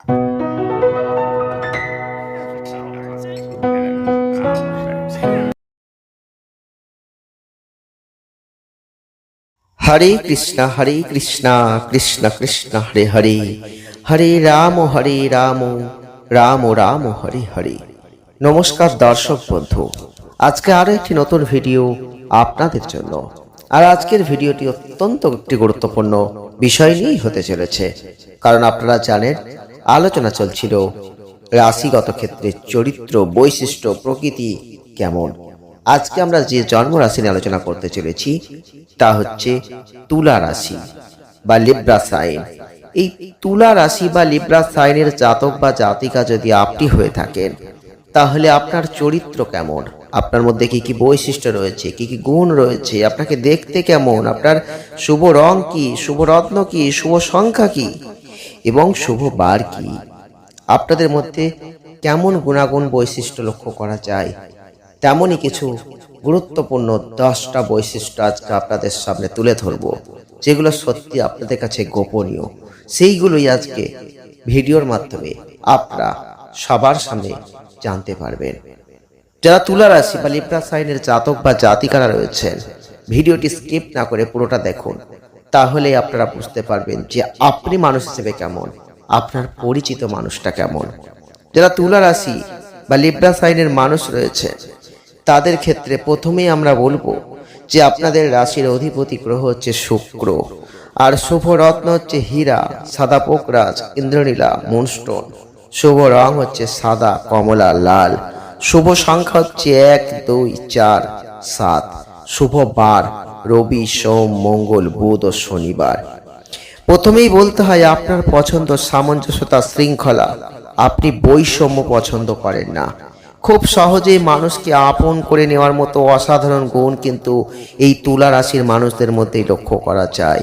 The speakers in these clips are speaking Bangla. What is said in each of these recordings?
হরে কৃষ্ণ হরে কৃষ্ণ কৃষ্ণ কৃষ্ণ হরে হরে হরে রাম হরে রাম রাম রাম হরে হরে নমস্কার দর্শক বন্ধু, আজকে আরও একটি নতুন ভিডিও আপনাদের জন্য। আর আজকের ভিডিওটি অত্যন্ত একটি গুরুত্বপূর্ণ বিষয় নিয়েই হতে চলেছে। কারণ আপনারা জানেন আলোচনা চলছিল। রাশিগত ক্ষেত্রে চরিত্র, বৈশিষ্ট্য, প্রকৃতি কেমন? আজকে আমরা যে জন্ম রাশি নিয়ে আলোচনা করতে চলেছি, তা হচ্ছে তুলা রাশি বা লিব্রা সাইন। এই তুলা রাশি বা লিব্রা সাইনের জাতক বা জাতিকা যদি আপনি হয়ে থাকেন, তাহলে আপনার চরিত্র কেমন? আপনার মধ্যে কি কি বৈশিষ্ট্য রয়েছে? কি কি গুণ রয়েছে? আপনাকে দেখতে কেমন? আপনার শুভ রং কি? শুভ রত্ন কি? শুভ সংখ্যা কি? এবং শুভ বার কি? আপনাদের মধ্যে কেমন গুণাগুণ বৈশিষ্ট্য লক্ষ্য করা যায়? তেমনই কিছু গুরুত্বপূর্ণ দশটা বৈশিষ্ট্য আজকে আপনাদের সামনে তুলে ধরব, যেগুলো সত্যি আপনাদের কাছে গোপনীয়। সেইগুলোই আজকে ভিডিওর মাধ্যমে আপনারা সবার সামনে জানতে পারবেন। যারা তুলা রাশি বা লিব্রা সাইনের জাতক বা জাতিকারা রয়েছেন, ভিডিওটি স্কিপ না করে পুরোটা দেখুন। তাহলে আপনারা বুঝতে পারবেন যে আপনি মানুষ হিসেবে কেমন, আপনার পরিচিত মানুষটা কেমন। যারা তুলা রাশি বা লিব্রা সাইনের মানুষ রয়েছে, তাদের ক্ষেত্রে প্রথমেই আমরা বলব যে আপনাদের রাশির অধিপতি গ্রহ হচ্ছে শুক্র, আর শুভ রত্ন হচ্ছে হীরা, সাদা পোকরাজ, ইন্দ্রনীলা, মুনস্টোন। শুভ রং হচ্ছে সাদা, কমলা, লাল। শুভ সংখ্যা হচ্ছে এক, দুই, চার, সাত। শুভ বার রবি, সোম, মঙ্গল, বুধ ও শনিবার। প্রথমেই বলতে হয়, আপনার পছন্দ সামঞ্জস্যতা, শৃঙ্খলা। আপনি বৈষম্য পছন্দ করেন না। খুব সহজেই মানুষকে আপন করে নেওয়ার মতো অসাধারণ গুণ কিন্তু এই তুলা রাশির মানুষদের মধ্যেই লক্ষ্য করা যায়।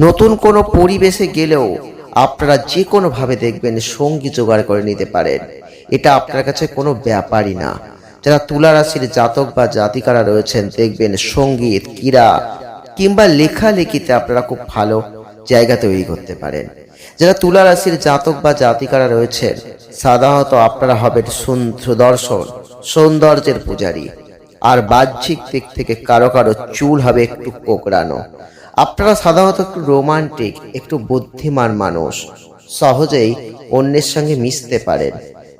নতুন কোনো পরিবেশে গেলেও আপনারা যে কোনোভাবে দেখবেন সঙ্গী জোগাড় করে নিতে পারেন। এটা আপনার কাছে কোনো ব্যাপারই না। যারা তুলা রাশির জাতক বা জাতিকারা রয়েছেন, দেখবেন সংগীত, ক্রীড়া কিংবা লেখালেখিতে আপনারা খুব ভালো জায়গা তৈরি করতে পারেন। যারা তুলা রাশির জাতক বা জাতিকারা রয়েছেন, সাধারণত আপনারা হবেন সুদর্শন সৌন্দর্যের পূজারী। আর বাহ্যিক দিক থেকে কারও কারও চুল হবে একটু কোকড়ানো। আপনারা সাধারণত একটু রোমান্টিক, একটু বুদ্ধিমান মানুষ। সহজেই অন্যের সঙ্গে মিশতে পারেন।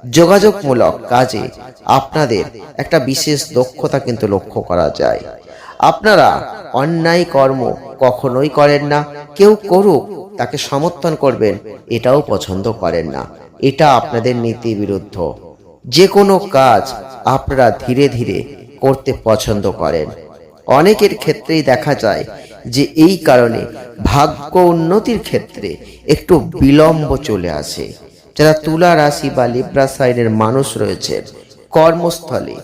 যোগাযোগমূলক কাজে আপনাদের একটা বিশেষ দক্ষতা কিন্তু লক্ষ্য করা যায়। আপনারা অন্যায় কর্ম কখনোই করেন না, কেউ করুক, তাকে সমর্থন করবেন, এটাও পছন্দ করেন না। এটা আপনাদের নীতি বিরুদ্ধ। যে কোনো কাজ আপনারা ধীরে ধীরে করতে পছন্দ করেন। অনেকের ক্ষেত্রেই দেখা যায় যে এই কারণে ভাগ্য উন্নতির ক্ষেত্রে একটু বিলম্ব চলে আসে। যারা তুলা রাশি বা লিব্রা সাইনের মানুষ রয়েছেন কর্মস্থলে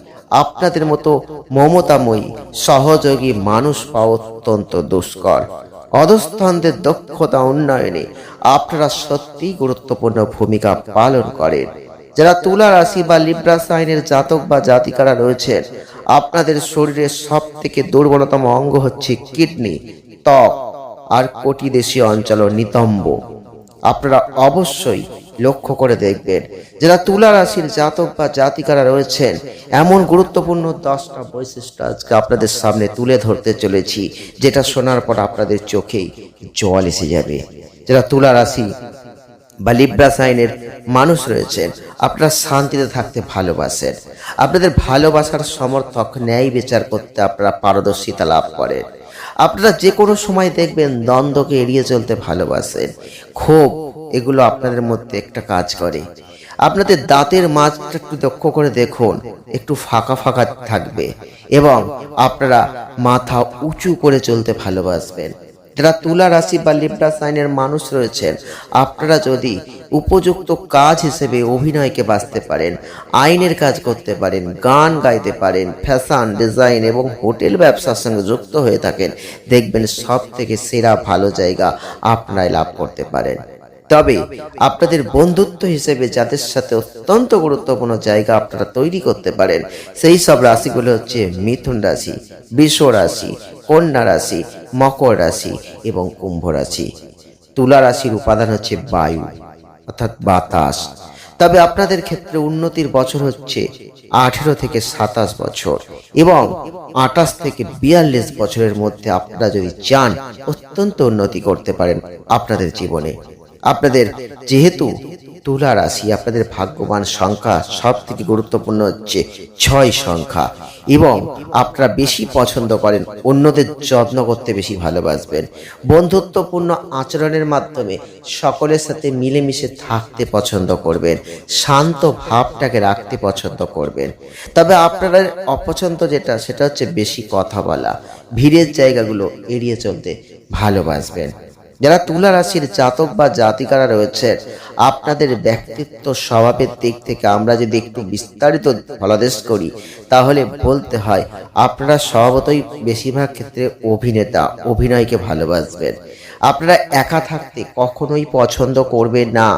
আপনাদের মতো মমতাময়ী, সহযোগী মানুষ পাওয়া অত্যন্ত দুষ্কর। অধস্থানদের দক্ষতা উন্নয়নে আপনারা সত্যিই গুরুত্বপূর্ণ ভূমিকা পালন করেন। যারা তুলা রাশি বা লিব্রা সাইনের জাতক বা জাতিকারা রয়েছেন, আপনাদের শরীরের সব থেকে দুর্বলতম অঙ্গ হচ্ছে কিডনি, ত্বক আর কোটি দেশীয় অঞ্চল নিতম্ব। আপনারা অবশ্যই লক্ষ্য করে দেখবেন যারা তুলা রাশির জাতক বা জাতিকারা রয়েছেন, এমন গুরুত্বপূর্ণ দশটা বৈশিষ্ট্য আজকে আপনাদের সামনে তুলে ধরতে চলেছি, যেটা শোনার পর আপনাদের চোখেই জল এসে যাবে। যারা তুলা রাশি বা লিব্রা সাইনের মানুষ রয়েছেন, আপনারা শান্তিতে থাকতে ভালোবাসেন। আপনাদের ভালোবাসার সমর্থক, ন্যায় বিচার করতে আপনারা পারদর্শিতা লাভ করেন। আপনারা যে কোনো সময় দেখবেন দ্বন্দ্বকে এড়িয়ে চলতে ভালোবাসেন। ক্ষোভ এগুলো আপনাদের মধ্যে একটা কাজ করে। আপনাদের দাঁতের মাছটা একটু লক্ষ্য করে দেখুন, একটু ফাঁকা ফাঁকা থাকবে এবং আপনারা মাথা উঁচু করে চলতে ভালোবাসবেন। যারা তুলা রাশি বা লিব্রা সাইনের মানুষ রয়েছেন, আপনারা যদি উপযুক্ত কাজ হিসেবে অভিনয়কে বাঁচতে পারেন, আইনের কাজ করতে পারেন, গান গাইতে পারেন, ফ্যাশন, ডিজাইন এবং হোটেল ব্যবসার সঙ্গে যুক্ত হয়ে থাকেন, দেখবেন সব থেকে সেরা ভালো জায়গা আপনারাই লাভ করতে পারেন। তবে আপনাদের বন্ধুত্ব হিসেবে যাদের সাথে অত্যন্ত গুরুত্বপূর্ণ জায়গা আপনারা তৈরি করতে পারেন, সেই সব রাশিগুলো হচ্ছে মিথুন রাশি বৃষ রাশি, কন্যা রাশি, মকর রাশি এবং কুম্ভ রাশি। তুলা রাশির উপাদান হচ্ছে বায়ু, অর্থাৎ বাতাস। তবে আপনাদের ক্ষেত্রে উন্নতির বছর হচ্ছে আঠেরো থেকে সাতাশ বছর এবং আঠাশ থেকে বিয়াল্লিশ বছরের মধ্যে আপনারা যদি চান, অত্যন্ত উন্নতি করতে পারেন আপনাদের জীবনে। আপনাদের যেহেতু তুলা রাশি, আপনাদের ভাগ্যবান সংখ্যা সব থেকে গুরুত্বপূর্ণ হচ্ছে ছয় সংখ্যা এবং আপনারা বেশি পছন্দ করেন, অন্যদের যত্ন করতে বেশি ভালোবাসবেন। বন্ধুত্বপূর্ণ আচরণের মাধ্যমে সকলের সাথে মিলেমিশে থাকতে পছন্দ করবেন, শান্ত ভাবটাকে রাখতে পছন্দ করবেন। তবে আপনাদের অপছন্দ যেটা, সেটা হচ্ছে বেশি কথা বলা, ভিড়ের জায়গাগুলো এড়িয়ে চলতে ভালোবাসবেন। যারা তুলা রাশির জাতক বা জাতিকারা রয়েছে, আপনাদের ব্যক্তিত্ব স্বভাবের দিক থেকে আমরা যদি একটু বিস্তারিত ফলাদেশ করি, তাহলে বলতে হয় আপনারা স্বভাবতই বেশিরভাগ ক্ষেত্রে অভিনেতা, অভিনয়কে ভালোবাসবেন। আপনারা একা থাকতে কখনোই পছন্দ করবে না।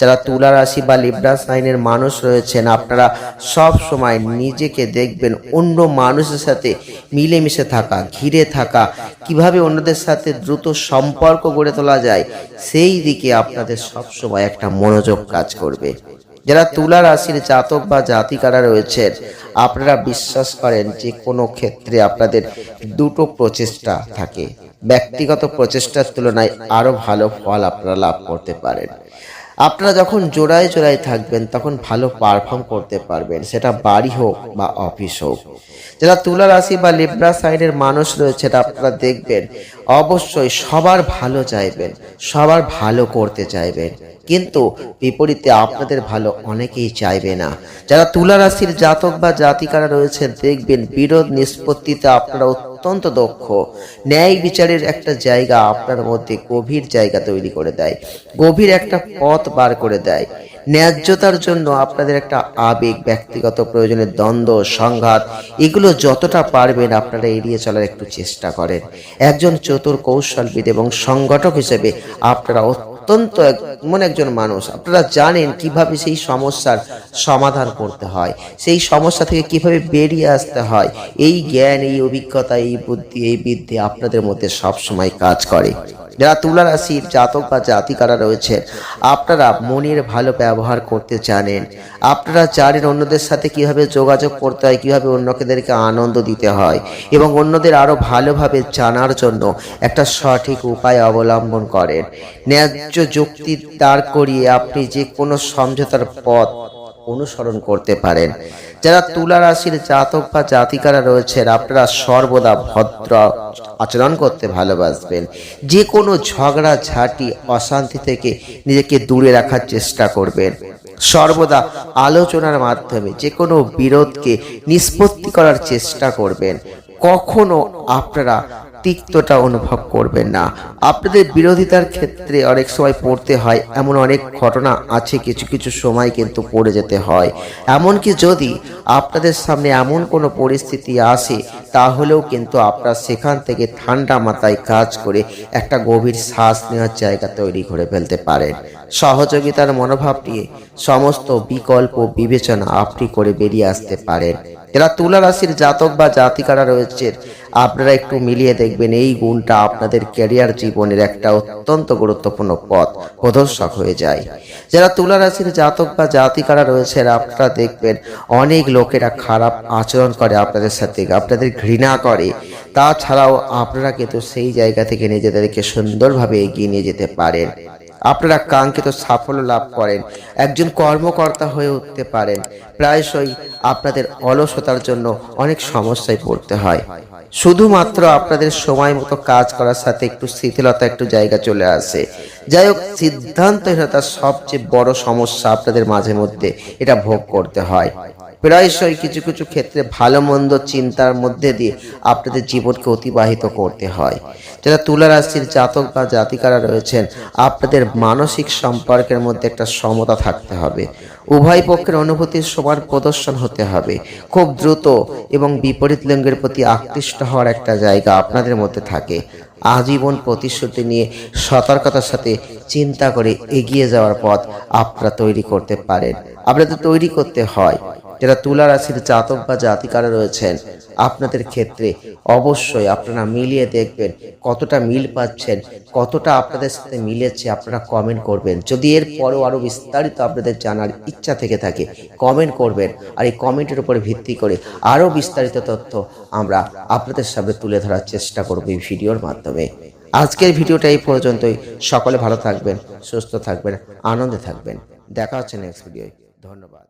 যারা তুলা রাশি বা লিব্রা সাইনের মানুষ রয়েছেন, আপনারা সব সময় নিজেকে দেখবেন অন্য মানুষের সাথে মিলেমিশে থাকা, ঘিরে থাকা। কীভাবে অন্যদের সাথে দ্রুত সম্পর্ক গড়ে তোলা যায়, সেই দিকে আপনাদের সব সময় একটা মনোযোগ কাজ করবে। যারা তুলা রাশির জাতক বা জাতিকারা রয়েছেন, আপনারা বিশ্বাস করেন যে কোনো ক্ষেত্রে আপনাদের দুটো প্রচেষ্টা থাকে। ব্যক্তিগত প্রচেষ্টার তুলনায় আরও ভালো ফল আপনারা লাভ করতে পারেন। আপনারা যখন জোড়ায় জোড়ায় থাকবেন, তখন ভালো পারফর্ম করতে পারবেন। সেটা বাড়ি হোক বা অফিস হোক। যারা তুলা রাশি বা লিব্রা সাইডের মানুষ রয়েছে, সেটা আপনারা দেখবেন, অবশ্যই সবার ভালো চাইবেন, সবার ভালো করতে চাইবেন। কিন্তু বিপরীতে আপনাদের ভালো অনেকেই চাইবে না। যারা তুলা রাশির জাতক বা জাতিকারা রয়েছে, দেখবেন বিরোধ নিষ্পত্তিতে আপনারা অত্যন্ত দক্ষ। ন্যায় বিচারের একটা জায়গা আপনার মধ্যে গভীর জায়গা তৈরি করে দেয়। গভীর একটা পথ বার করে দেয়। ন্যায্যতার জন্য আপনাদের একটা আবেগ, ব্যক্তিগত প্রয়োজনের দ্বন্দ্ব, সংঘাত, এগুলো যতটা পারবেন আপনারা এড়িয়ে চলার একটু চেষ্টা করেন। একজন চতুর কৌশলবিদ এবং সংগঠক হিসেবে আপনারা অত্যন্ত এমন একজন মানুষ। আপনারা জানেন কীভাবে সেই সমস্যার সমাধান করতে হয়, সেই সমস্যা থেকে কীভাবে বেরিয়ে আসতে হয়। এই জ্ঞান, এই অভিজ্ঞতা, এই বুদ্ধি, এই বিদ্যে আপনাদের মধ্যে সব সময় কাজ করে। যারা তুলা রাশির জাতক বা জাতিকারা রয়েছে, আপনারা মনের ভালো ব্যবহার করতে জানেন। আপনারা জানেন অন্যদের সাথে কীভাবে যোগাযোগ করতে হয়, কীভাবে অন্যদেরকে আনন্দ দিতে হয় এবং অন্যদের আরও ভালোভাবে জানার জন্য একটা সঠিক উপায় অবলম্বন করেন। ন্যায্য যুক্তি দাঁড় করিয়ে আপনি যে কোনো সমঝোতার পথ অনুসরণ করতে পারেন। যারা তুলা রাশির জাতক বা জাতিকারা রয়েছেন, আপনারা সর্বদা ভদ্র আচরণ করতে ভালোবাসবেন। যে কোনো ঝগড়া, ঝাঁটি, অশান্তি থেকে নিজেকে দূরে রাখার চেষ্টা করবেন। সর্বদা আলোচনার মাধ্যমে যে কোনো বিরোধকে নিষ্পত্তি করার চেষ্টা করবেন। কখনো আপনারা তিক্তটা অনুভব করবেন না। আপনাদের বিরোধিতার ক্ষেত্রে অনেক সময় পড়তে হয়, এমন অনেক ঘটনা আছে, কিছু কিছু সময় কিন্তু পড়ে যেতে হয়। এমনকি যদি আপনাদের সামনে এমন কোনো পরিস্থিতি আসে, তাহলেও কিন্তু আপনারা সেখান থেকে ঠান্ডা মাথায় কাজ করে একটা গভীর শ্বাস নেওয়ার জায়গা তৈরি করে ফেলতে পারেন। সহযোগিতার মনোভাব নিয়ে সমস্ত বিকল্প বিবেচনা আপনি করে বেরিয়ে আসতে পারেন। যারা তুলা রাশির জাতক বা জাতিকারা রয়েছেন আপনারা একটু মিলিয়ে দেখবেন এই গুণটা আপনাদের ক্যারিয়ার জীবনের একটা অত্যন্ত গুরুত্বপূর্ণ পথ, প্রদর্শক হয়ে যায়। যারা তুলা রাশির জাতক বা জাতিকারা রয়েছেন আপনারা দেখবেন অনেক লোকেরা খারাপ আচরণ করে আপনাদের সাথে, আপনাদের ঘৃণা করে। তাছাড়াও আপনারা কিন্তু সেই জায়গা থেকে নিজেদেরকে সুন্দরভাবে এগিয়ে নিয়ে যেতে পারেন। আপনারা কাঙ্ক্ষিত সাফল্য লাভ করেন, একজন কর্মকর্তা হয়ে উঠতে পারেন। প্রায়শই আপনাদের অলসতার জন্য অনেক সমস্যায় পড়তে হয়। শুধুমাত্র আপনাদের সময় মতো কাজ করার সাথে একটু শিথিলতা, একটু জায়গা চলে আসে। যাই হোক, সিদ্ধান্তহীনতার সবচেয়ে বড় সমস্যা আপনাদের মাঝে মধ্যে এটা ভোগ করতে হয়। প্রায়শই কিছু কিছু ক্ষেত্রে ভালো মন্দ চিন্তার মধ্যে দিয়ে আপনাদের জীবনকে অতিবাহিত করতে হয়। যারা তুলা রাশির জাতক বা জাতিকারা রয়েছেন, আপনাদের মানসিক সম্পর্কের মধ্যে একটা সমতা থাকতে হবে। উভয় পক্ষের অনুভূতির সমান প্রদর্শন হতে হবে। খুব দ্রুত এবং বিপরীত লিঙ্গের প্রতি আকৃষ্ট হওয়ার একটা জায়গা আপনাদের মধ্যে থাকে। আজীবন প্রতিশ্রুতি নিয়ে সতর্কতার সাথে চিন্তা করে এগিয়ে যাওয়ার পথ আপনারা তৈরি করতে পারেন। আপনাদের তৈরি করতে হয়। যারা তুলা রাশির জাতক বা জাতিকারা রয়েছেন, আপনাদের ক্ষেত্রে অবশ্যই আপনারা মিলিয়ে দেখবেন কতটা মিল পাচ্ছেন, কতটা আপনাদের সাথে মিলেছে, আপনারা কমেন্ট করবেন। যদি এর পরেও আরও বিস্তারিত আপনাদের জানার ইচ্ছা থেকে থাকে কমেন্ট করবেন। আর এই কমেন্টের উপরে ভিত্তি করে আরও বিস্তারিত তথ্য আমরা আপনাদের সামনে তুলে ধরার চেষ্টা করব এই ভিডিওর মাধ্যমে। আজকের ভিডিওটা এই পর্যন্তই। সকলে ভালো থাকবেন, সুস্থ থাকবেন, আনন্দে থাকবেন। দেখা হচ্ছে নেক্সট ভিডিওয় ধন্যবাদ।